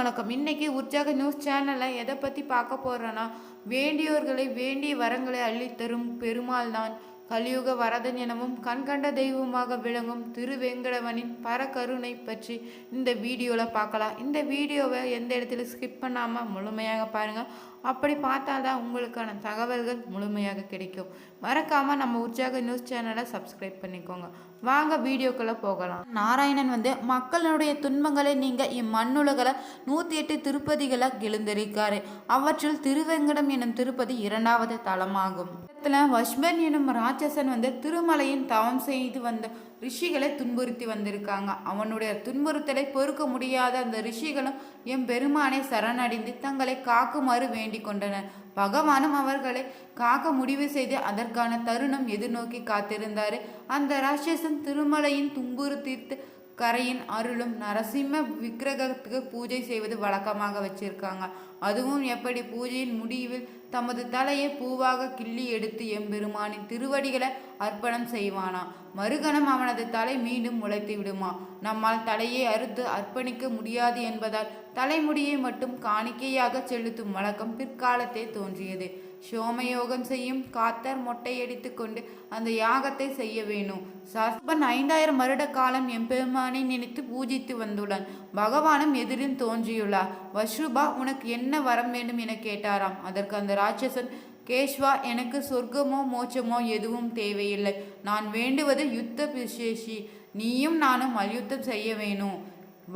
வணக்கம். இன்னைக்கு உற்சாக நியூஸ் சேனலில் எதை பற்றி பார்க்க போகிறோன்னா வேண்டியோர்களை வேண்டிய வரங்களை அள்ளித்தரும் பெருமாள் தான் கலியுக வரதன் எனவும் கண்கண்ட தெய்வமாக விளங்கும் திருவேங்கடவனின் பரகருணை பற்றி இந்த வீடியோவில் பார்க்கலாம். இந்த வீடியோவை எந்த இடத்துல ஸ்கிப் பண்ணாமல் முழுமையாக பாருங்கள் அப்படி பார்த்தா தான் உங்களுக்கான தகவல்கள் முழுமையாக கிடைக்கும். மறக்காமல் நம்ம உற்சாக நியூஸ் சேனலை சப்ஸ்கிரைப் பண்ணிக்கோங்க. வாங்க வீடியோக்குள்ளே போகலாம். நாராயணன் வந்து மக்களுடைய துன்பங்களை நீங்க இம்மண்ணுலகில் நூற்றி எட்டு திருப்பதிகளை எழுந்திருக்காரு அவற்றில் திருவேங்கடம் எனும் திருப்பதி இரண்டாவது தலமாகும். இடத்துல வஷ்மன் எனும் ராட்சசன் வந்து திருமலையின் தவம் செய்து வந்த ரிஷிகளை துன்புறுத்தி வந்திருக்காங்க. அவனுடைய துன்புறுத்தலை பொறுக்க முடியாத அந்த ரிஷிகளும் எம் பெருமானை சரணடைந்து தங்களை காக்குமாறு வேண்டிக் கொண்டனர் பகவானும் அவர்களை காக்க முடிவு செய்து அதற்கான தருணம் எதிர்நோக்கி காத்திருந்தாரு. அந்த ராட்சசன் திருமலையின் துன்புறுத்தித்து கரையின் அருளும் நரசிம்ம விக்கிரகத்துக்கு பூஜை செய்வது வழக்கமாக வச்சிருக்காங்க. அதுவும் எப்படி? பூஜையின் முடிவில் தமது தலையை பூவாக கிள்ளி எடுத்து எம்பெருமானின் திருவடிகளை அர்ப்பணம் செய்வானா? மறுகணம் அவனது தலை மீண்டும் முளைத்து விடுமா? நம்மால் தலையை அறுத்து அர்ப்பணிக்க முடியாது என்பதால் தலைமுடியை மட்டும் காணிக்கையாக செலுத்தும் வழக்கம் பிற்காலத்தே தோன்றியது. சோமயோகம் செய்யும் காத்தர் மொட்டையடித்து கொண்டு அந்த யாகத்தை செய்ய வேணும். சஸ்பன் ஐந்தாயிரம் வருட காலம் எம்பெருமானை நினைத்து பூஜித்து வந்துள்ளான். பகவானும் எதிரில் தோன்றியுள்ளார். வஷ்ருபா உனக்கு என்ன வரம் வேண்டும் என கேட்டாராம். அதற்கு அந்த ராட்சசன் கேஷ்வா எனக்கு சொர்க்கமோ மோட்சமோ எதுவும் தேவையில்லை. நான் வேண்டுவது யுத்த பிசேஷி. நீயும் நானும் மல்யுத்தம் செய்ய வேணும்.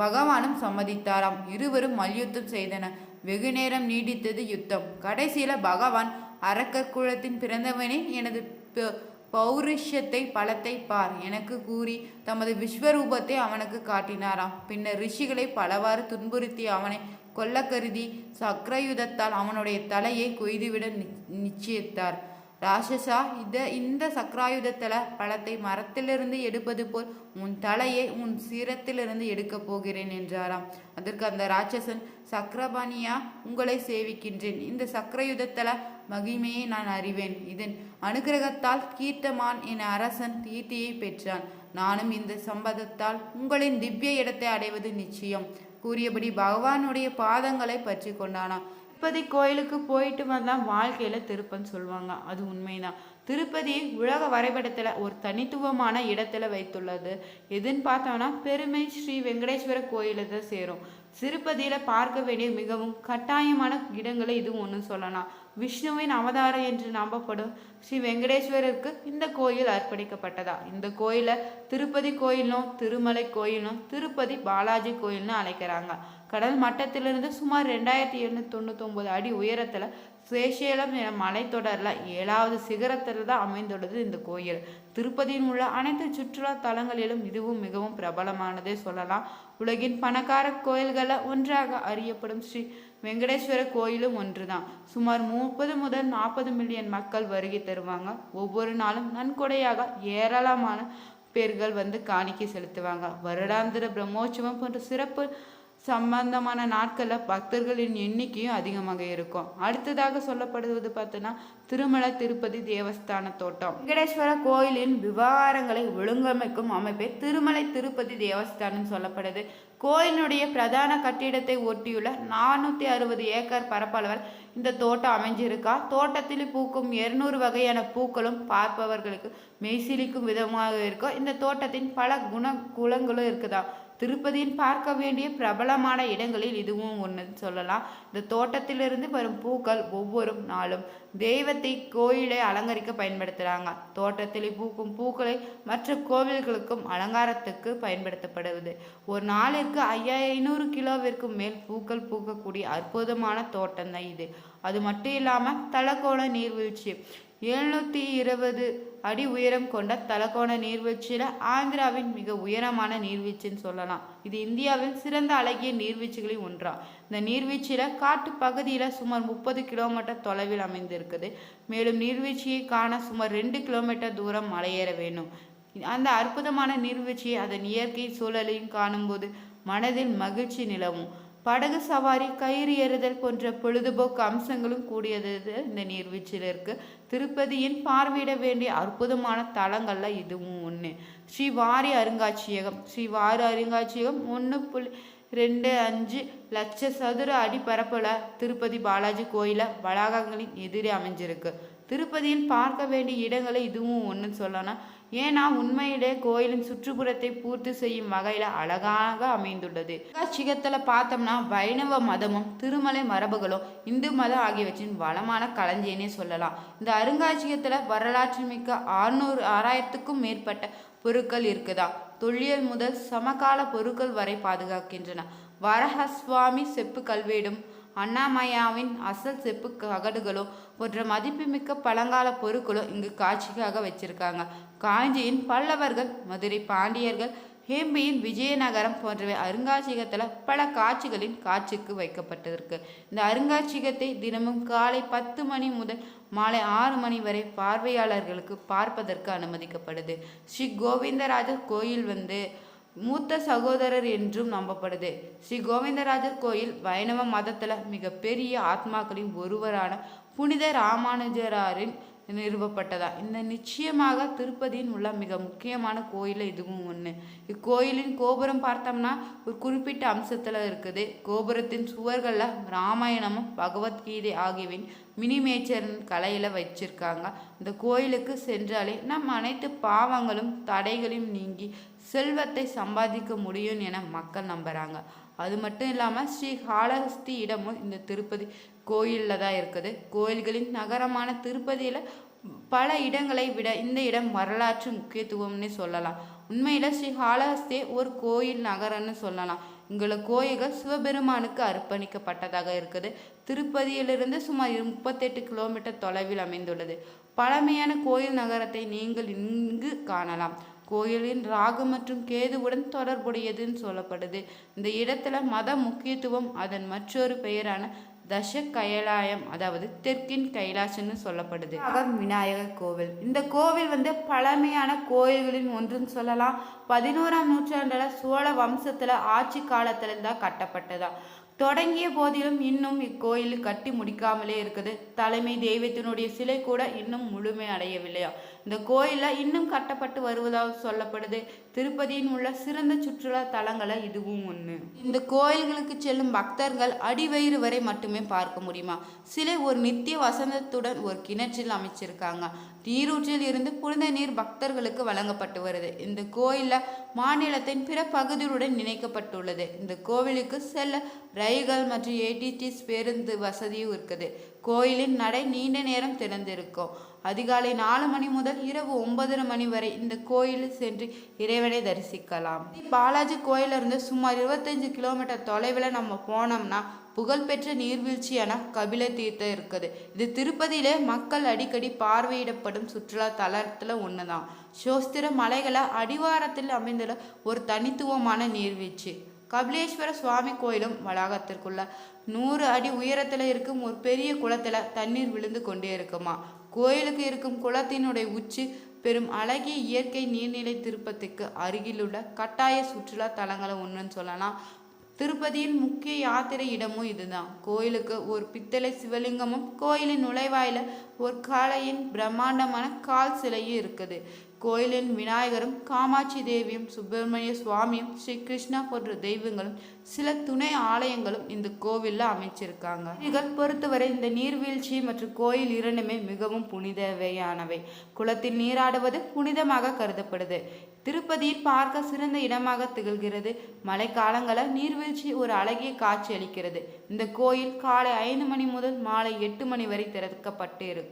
பகவானும் சம்மதித்தாராம். இருவரும் மல்யுத்தம் செய்தனர். வெகு நேரம் நீடித்தது யுத்தம். கடைசியில் பகவான் அரக்கர் குலத்தின் பிறந்தவனே எனது பௌருஷத்தை பலத்தை பார் எனக்கு கூறி தமது விஸ்வரூபத்தை அவனுக்கு காட்டினாராம். பின்னர் ரிஷிகளை பலவாறு துன்புறுத்தி அவனை கொல்ல கருதி சக்கரயுதத்தால் அவனுடைய தலையை கொய்துவிட நி- நிச்சயித்தார். ராட்சசா இத இந்த சக்கராயுதத்தில் பழத்தை மரத்திலிருந்து எடுப்பது போல் உன் தலையை உன் சீரத்திலிருந்து எடுக்கப் போகிறேன் என்றாராம். அதற்கு அந்த ராட்சசன் சக்கரபாணியா உங்களை சேவிக்கின்றேன். இந்த சக்கரயுதத்தில் மகிமையை நான் அறிவேன். இதன் அனுகிரகத்தால் கீர்த்தமான் என் அரசன் கீர்த்தியை பெற்றான். நானும் இந்த சம்பதத்தால் உங்களின் திவ்ய இடத்தை அடைவது நிச்சயம். கூறியபடி பகவானுடைய பாதங்களை பற்றி கொண்டானான் திருப்பதி கோயிலுக்கு போயிட்டு வந்தால் வாழ்க்கையில் திருப்பன்னு சொல்லுவாங்க அது உண்மைதான். திருப்பதி உலக வரைபடத்தில் ஒரு தனித்துவமான இடத்துல வைத்துள்ளது. எதுன்னு பார்த்தோம்னா பெருமை ஸ்ரீ வெங்கடேஸ்வர கோயிலை தான் சேரும். திருப்பதியில் பார்க்க வேண்டிய மிகவும் கட்டாயமான இடங்களை இது ஒன்று சொல்லலாம். விஷ்ணுவின் அவதாரம் என்று நம்பப்படும் ஸ்ரீ வெங்கடேஸ்வரருக்கு இந்த கோயில் அர்ப்பணிக்கப்பட்டதா? இந்த கோயிலை திருப்பதி கோயிலும் திருமலை கோயிலும் திருப்பதி பாலாஜி கோயில்னு அழைக்கிறாங்க. கடல் மட்டத்திலிருந்து சுமார் ரெண்டாயிரத்தி எழுநூத்தி தொண்ணூத்தொம்பது அடி உயரத்தில் சேஷேலம் என மலைத்தொடரில் ஏழாவது சிகரத்தில் தான் அமைந்துள்ளது இந்த கோயில். திருப்பதியில் உள்ள அனைத்து சுற்றுலா தலங்களிலும் இதுவும் மிகவும் பிரபலமானதே சொல்லலாம். உலகின் பணக்கார கோயில்களில் ஒன்றாக அறியப்படும் ஸ்ரீ வெங்கடேஸ்வர கோயிலும் ஒன்று தான் சுமார் முப்பது முதல் நாற்பது மில்லியன் மக்கள் வருகை தருவாங்க. ஒவ்வொரு நாளும் நன்கொடையாக ஏராளமான பேர்கள் வந்து காணிக்கை செலுத்துவாங்க. வருடாந்திர பிரம்மோற்சவம் போன்ற சிறப்பு சம்பந்தமான நாட்களில் பக்தர்களின் எண்ணிக்கையும் அதிகமாக இருக்கும். அடுத்ததாக சொல்லப்படுவது பார்த்தோன்னா திருமலை திருப்பதி தேவஸ்தான தோட்டம். வெங்கடேஸ்வர கோயிலின் விவகாரங்களை ஒழுங்கமைக்கும் அமைப்பே திருமலை திருப்பதி தேவஸ்தானம் சொல்லப்படுது. கோயிலினுடைய பிரதான கட்டிடத்தை ஒட்டியுள்ள நானூற்றி அறுபது ஏக்கர் பரப்பளவில் இந்த தோட்டம் அமைஞ்சிருக்கா? தோட்டத்தில் பூக்கும் இருநூறு வகையான பூக்களும் பார்ப்பவர்களுக்கு மெய்சிலிக்கும் விதமாக இருக்கும் இந்த தோட்டத்தின் பல குண குலங்களும் இருக்குதா? திருப்பதியின் பார்க்க வேண்டிய பிரபலமான இடங்களில் இதுவும் ஒன்று சொல்லலாம். இந்த தோட்டத்திலிருந்து வரும் பூக்கள் ஒவ்வொரு நாளும் தெய்வத்தை கோயிலை அலங்கரிக்க பயன்படுத்துகிறாங்க தோட்டத்தில் பூக்கும் பூக்களை மற்ற கோவில்களுக்கும் அலங்காரத்துக்கு பயன்படுத்தப்படுவது. ஒரு நாளிற்கு ஐநூறு கிலோவிற்கும் மேல் பூக்கள் பூக்கக்கூடிய அற்புதமான தோட்டம் தான் இது. அது மட்டும் இல்லாமல் தலக்கோண நீர்வீழ்ச்சி. எழுநூற்றி இருபது அடி உயரம் கொண்ட தலக்கோண நீர்வீழ்ச்சியில் ஆந்திராவின் மிக உயரமான நீர்வீழ்ச்சின்னு சொல்லலாம். இது இந்தியாவில் சிறந்த அழகிய நீர்வீழ்ச்சிகளில் ஒன்றா. இந்த நீர்வீழ்ச்சியில் காட்டு பகுதியில் சுமார் முப்பது கிலோமீட்டர் தொலைவில் அமைந்திருக்குது. மேலும் நீர்வீழ்ச்சியை காண சுமார் ரெண்டு கிலோமீட்டர் தூரம் மலையேற வேண்டும். அந்த அற்புதமான நீர்வீழ்ச்சியை அதன் இயற்கை சூழலையும் காணும்போது மனதில் மகிழ்ச்சி நிலவும். படகு சவாரி கயிறு ஏறுதல் போன்ற பொழுதுபோக்கு அம்சங்களும் கூடியது இந்த நீர்வீழ்ச்சியில் இருக்குது திருப்பதியின் பார்வையிட வேண்டிய அற்புதமான தலங்கள்ல இதுவும் ஒன்று ஸ்ரீ வாரி அருங்காட்சியகம். ஸ்ரீ வாரி அருங்காட்சியகம் ஒன்று புள்ளி ரெண்டு அஞ்சு லட்ச சதுர அடி பரப்பில் திருப்பதி பாலாஜி கோயிலை வளாகங்களின் எதிரே அமைஞ்சிருக்கு. திருப்பதியில் பார்க்க வேண்டிய இடங்களை இதுவும் ஒன்று சொல்லலாம் ஏன்னா உண்மையிலே கோயிலின் சுற்றுப்புறத்தை பூர்த்தி செய்யும் வகையில் அழகாக அமைந்துள்ளது. சிகத்தில் பார்த்தோம்னா வைணவ மதமும் திருமலை மரபுகளும் இந்து மதம் ஆகியவற்றின் வளமான களஞ்சியனே சொல்லலாம். இந்த அருங்காட்சியகத்தில் வரலாற்று மிக்க ஆறுநூறு ஆறாயிரத்துக்கும் மேற்பட்ட பொருட்கள் இருக்குதா? தொல்லியல் முதல் சமகால பொருட்கள் வரை பாதுகாக்கின்றன. வரஹசுவாமி செப்பு கல்வேடும் அண்ணாமயாவின் அசல் செப்பு அகடுகளோ போன்ற மதிப்புமிக்க பழங்கால பொருட்களோ இங்கு காட்சிக்காக வச்சிருக்காங்க. காஞ்சியின் பல்லவர்கள் மதுரை பாண்டியர்கள் ஹேம்பியின் விஜயநகரம் போன்றவை அருங்காட்சியகத்தில் பல காட்சிகளின் காட்சிக்கு வைக்கப்பட்டிருக்கு. இந்த அருங்காட்சியகத்தை தினமும் காலை பத்து மணி முதல் மாலை ஆறு மணி வரை பார்வையாளர்களுக்கு பார்ப்பதற்கு அனுமதிக்கப்படுது. ஸ்ரீ கோவிந்தராஜர் கோயில் வந்து மூத்த சகோதரர் என்றும் நம்பப்படுது. ஸ்ரீ கோவிந்தராஜர் கோயில் வைணவ மதத்தில் மிகப்பெரிய ஆத்மாக்களின் ஒருவரான புனித ராமானுஜராரின் நிறுவப்பட்டதா. இந்த நிச்சயமாக திருப்பதியின் உள்ள மிக முக்கியமான கோயில் இதுவும் ஒன்று இக்கோயிலின் கோபுரம் பார்த்தோம்னா ஒரு குறிப்பிட்ட அம்சத்தில் இருக்குது. கோபுரத்தின் சுவர்களில் ராமாயணமும் பகவத்கீதை ஆகியவின் மினிமேச்சரின் கலையில் வச்சிருக்காங்க. இந்த கோயிலுக்கு சென்றாலே நம் அனைத்து பாவங்களும் தடைகளையும் நீங்கி செல்வத்தை சம்பாதிக்க முடியும் என மக்கள் நம்புகிறாங்க அது மட்டும் இல்லாமல் ஸ்ரீ காளஹஸ்தி இடமும் இந்த திருப்பதி கோயிலில் தான் இருக்குது. கோயில்களின் நகரமான திருப்பதியில் பல இடங்களை விட இந்த இடம் வரலாற்று முக்கியத்துவம்னு சொல்லலாம். உண்மையில் ஸ்ரீ காளஹஸ்தி ஒரு கோயில் நகரம்னு சொல்லலாம். இங்குள்ள கோயில்கள் சிவபெருமானுக்கு அர்ப்பணிக்கப்பட்டதாக இருக்குது. திருப்பதியிலிருந்து சுமார் முப்பத்தெட்டு கிலோமீட்டர் தொலைவில் அமைந்துள்ளது. பழமையான கோயில் நகரத்தை நீங்கள் இங்கு காணலாம். கோயிலின் ராகு மற்றும் கேதுவுடன் தொடர்புடையதுன்னு சொல்லப்படுது. இந்த இடத்துல மத முக்கியத்துவம் அதன் மற்றொரு பெயரான தச கைலாயம் அதாவது தெற்கின் கைலாசம்னு சொல்லப்படுது. அகம் விநாயகர் கோவில். இந்த கோவில் வந்து பழமையான கோயில்களின் ஒன்றுன்னு சொல்லலாம். பதினோராம் நூற்றாண்டுல சோழ வம்சத்துல ஆட்சி காலத்துல தான் கட்டப்பட்டதா. தொடங்கிய போதிலும் இன்னும் இக்கோயில் கட்டி முடிக்காமலே இருக்குது. தலைமை தெய்வத்தினுடைய சிலை கூட இன்னும் முழுமை அடையவில்லையா? இந்த கோயிலில் இன்னும் கட்டப்பட்டு வருவதாக சொல்லப்படுது. திருப்பதியின் உள்ள சிறந்த சுற்றுலா தலங்களை இதுவும் ஒன்று இந்த கோயில்களுக்கு செல்லும் பக்தர்கள் அடிவயிறு வரை மட்டுமே பார்க்க முடியுமா? சிலை ஒரு நித்திய வசந்தத்துடன் ஒரு கிணற்றில் அமைச்சிருக்காங்க. நீரூற்றில் இருந்து புனித நீர் பக்தர்களுக்கு வழங்கப்பட்டு வருது. இந்த கோயிலில் மாநிலத்தின் பிற பகுதிகளுடன் இணைக்கப்பட்டுள்ளது. இந்த கோவிலுக்கு செல்ல ரயில்கள் மற்றும் ஏடிடிஸ் பேருந்து வசதியும் இருக்குது. கோயிலின் நடை நீண்ட நேரம் திறந்திருக்கும். அதிகாலை நாலு மணி முதல் இரவு ஒன்பதரை மணி வரை இந்த கோயிலில் சென்று இறைவனை தரிசிக்கலாம். பாலாஜி கோயிலிருந்து சுமார் இருபத்தஞ்சு கிலோமீட்டர் தொலைவில் நம்ம போனோம்னா புகழ்பெற்ற நீர்வீழ்ச்சியான கபில தீர்த்தம் இருக்குது. இது திருப்பதியிலே மக்கள் அடிக்கடி பார்வையிடப்படும் சுற்றுலா தலத்தில் ஒன்று தான் சோஸ்திர மலைகளை அடிவாரத்தில் அமைந்துள்ள ஒரு தனித்துவமான நீர்வீழ்ச்சி. கபிலேஸ்வர சுவாமி கோயிலும் வளாகத்திற்குள்ள நூறு அடி உயரத்தில் இருக்கும் ஒரு பெரிய குளத்தில் தண்ணீர் விழுந்து கொண்டே இருக்குமா? கோயிலுக்கு இருக்கும் குளத்தினுடைய உச்சி பெரும் அழகிய இயற்கை நீர்நிலை திருப்பதிக்கு அருகிலுள்ள கட்டாய சுற்றுலா தலங்களை ஒன்றுன்னு சொல்லலாம். திருப்பதியின் முக்கிய யாத்திரை இடமும் இதுதான். கோயிலுக்கு ஒரு பித்தளை சிவலிங்கமும் கோயிலின் நுழைவாயில ஒரு காளையின் பிரம்மாண்டமான கால் சிலையும் இருக்குது. கோயிலின் விநாயகரும் காமாட்சி தேவியும் சுப்பிரமணிய சுவாமியும் ஸ்ரீ கிருஷ்ணா போன்ற தெய்வங்களும் சில துணை ஆலயங்களும் இந்த கோவிலில் அமைச்சிருக்காங்க. இதில் பொறுத்தவரை இந்த நீர்வீழ்ச்சி மற்றும் கோயில் இரண்டுமே மிகவும் புனிதவையானவை. குளத்தில் நீராடுவது புனிதமாக கருதப்படுது. திருப்பதியில் பார்க்க சிறந்த இடமாக திகழ்கிறது. மழைக்காலங்களில் நீர்வீழ்ச்சி ஒரு அழகிய காட்சி அளிக்கிறது. இந்த கோயில் காலை ஐந்து மணி முதல் மாலை எட்டு மணி வரை திறக்கப்பட்டு இருக்கும்.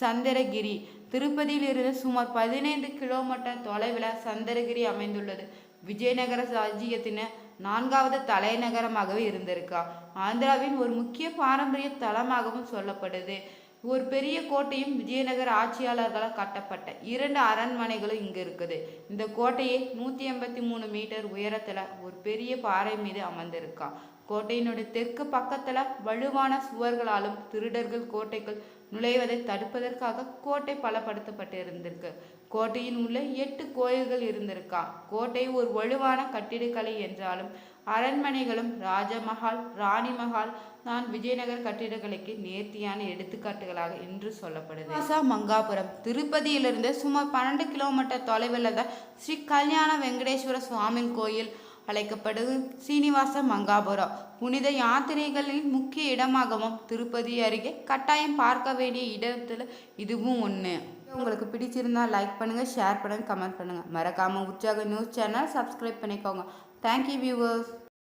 சந்திரகிரி திருப்பதியில் இருந்து சுமார் பதினைந்து கிலோமீட்டர் தொலைவில் சந்திரகிரி அமைந்துள்ளது. விஜயநகர ராஜ்யத்தின் நான்காவது தலைநகரமாகவே இருந்திருக்கா? ஆந்திராவின் ஒரு முக்கிய பாரம்பரிய தலமாகவும் சொல்லப்படுது. ஒரு பெரிய கோட்டையும் விஜயநகர ஆட்சியாளர்களால் கட்டப்பட்ட இரண்டு அரண்மனைகளும் இங்கு இருக்குது. இந்த கோட்டையை நூற்றி எண்பத்தி மூணு மீட்டர் உயரத்தில் ஒரு பெரிய பாறை மீது அமர்ந்திருக்கா? கோட்டையினுடைய தெற்கு பக்கத்தில் வலுவான சுவர்களாலும் திருடர்கள் கோட்டைக்குள் நுழைவதை தடுப்பதற்காக கோட்டை பலப்படுத்தப்பட்டு இருந்திருக்கு. கோட்டையின் உள்ளே எட்டு கோயில்கள் இருந்திருக்கா? கோட்டை ஒரு வலுவான கட்டிடக்கலை என்றாலும் அரண்மனைகளும் ராஜமஹால் ராணி மஹால் தான் விஜயநகர் கட்டிடக்கலைக்கு நேர்த்தியான எடுத்துக்காட்டுகளாக என்று சொல்லப்படுது. ஆசா மங்காபுரம் திருப்பதியிலிருந்து சுமார் பன்னெண்டு கிலோமீட்டர் தொலைவில் தான் ஸ்ரீ கல்யாண வெங்கடேஸ்வர சுவாமி கோயில் அழைக்கப்படும் சீனிவாச மங்காபுரம். புனித யாத்திரைகளின் முக்கிய இடமாகவும் திருப்பதி அருகே கட்டாயம் பார்க்க வேண்டிய இடத்துல இதுவும் ஒன்று உங்களுக்கு பிடிச்சிருந்தா லைக் பண்ணுங்கள் ஷேர் பண்ணுங்கள் கமெண்ட் பண்ணுங்கள் மறக்காமல் உற்சாக நியூஸ் சேனல் சப்ஸ்கிரைப் பண்ணிக்கோங்க. Thank you viewers